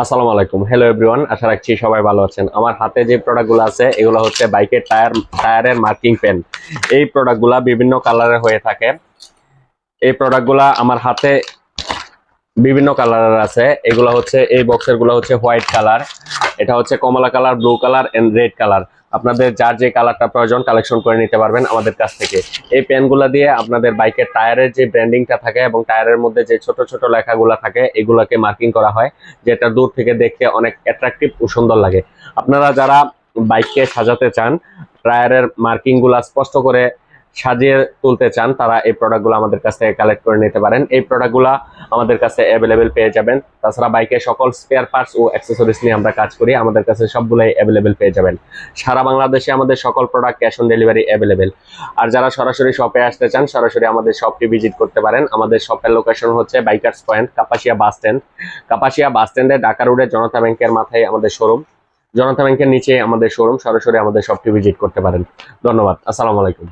আসসালামু আলাইকুম। Hello everyone আশা রাখছি সবাই ভালো আছেন। আমার হাতে যে প্রোডাক্টগুলো আছে, এগুলো হচ্ছে বাইকের টায়ার টায়ারের মার্কিং পেন এই প্রোডাক্টগুলো বিভিন্ন কালারের হয়ে থাকে। এই প্রোডাক্টগুলো আমার হাতে বিভিন্ন কালারের আছে। এগুলো হচ্ছে, এই বক্সেরগুলো হচ্ছে হোয়াইট কালার এটা হচ্ছে কমলা colour blue colour and red colour আপনাদের যার যে কালারটা প্রয়োজন কালেকশন করে নিতে পারবেন আমাদের কাছ থেকে। এই পেনগুলো দিয়ে আপনাদের বাইকের টায়ারের যে ব্র্যান্ডিংটা থাকে এবং টায়ারের মধ্যে যে ছোট ছোট লেখাগুলো থাকে, এগুলোকে মার্কিং করা হয়, যেটা দূর থেকে দেখতে অনেক অ্যাট্রাকটিভ ও সুন্দর লাগে। আপনারা যারা বাইককে সাজাতে চান, টায়ারের মার্কিংগুলো স্পষ্ট করে সাজিয়ে তুলতে চান, তারা এই প্রোডাক্টগুলো আমাদের কাছ থেকে কালেক্ট করে নিতে পারেন। এই প্রোডাক্টগুলো আমাদের কাছে অ্যাভেলেবেল পেয়ে যাবেন। তাছাড়া বাইকের সকল স্পেয়ার পার্টস ও অ্যাক্সেসরিজ নিয়ে আমরা কাজ করি, আমাদের কাছে সবগুলোই অ্যাভেলেবেল পেয়ে যাবেন। সারা বাংলাদেশে আমাদের সকল product cash on delivery available আর যারা সরাসরি শপে আসতে চান, সরাসরি আমাদের শপটি ভিজিট করতে পারেন। আমাদের শপের লোকেশন হচ্ছে bikers point Kapasia bus stand Kapasia bus স্ট্যান্ডে ঢাকা রোডে জনতা ব্যাংকের মাথায় আমাদের শোরুম জনতা ব্যাংকের নিচে আমাদের শোরুম সরাসরি আমাদের শপটি ভিজিট করতে পারেন। ধন্যবাদ। আসসালামু আলাইকুম।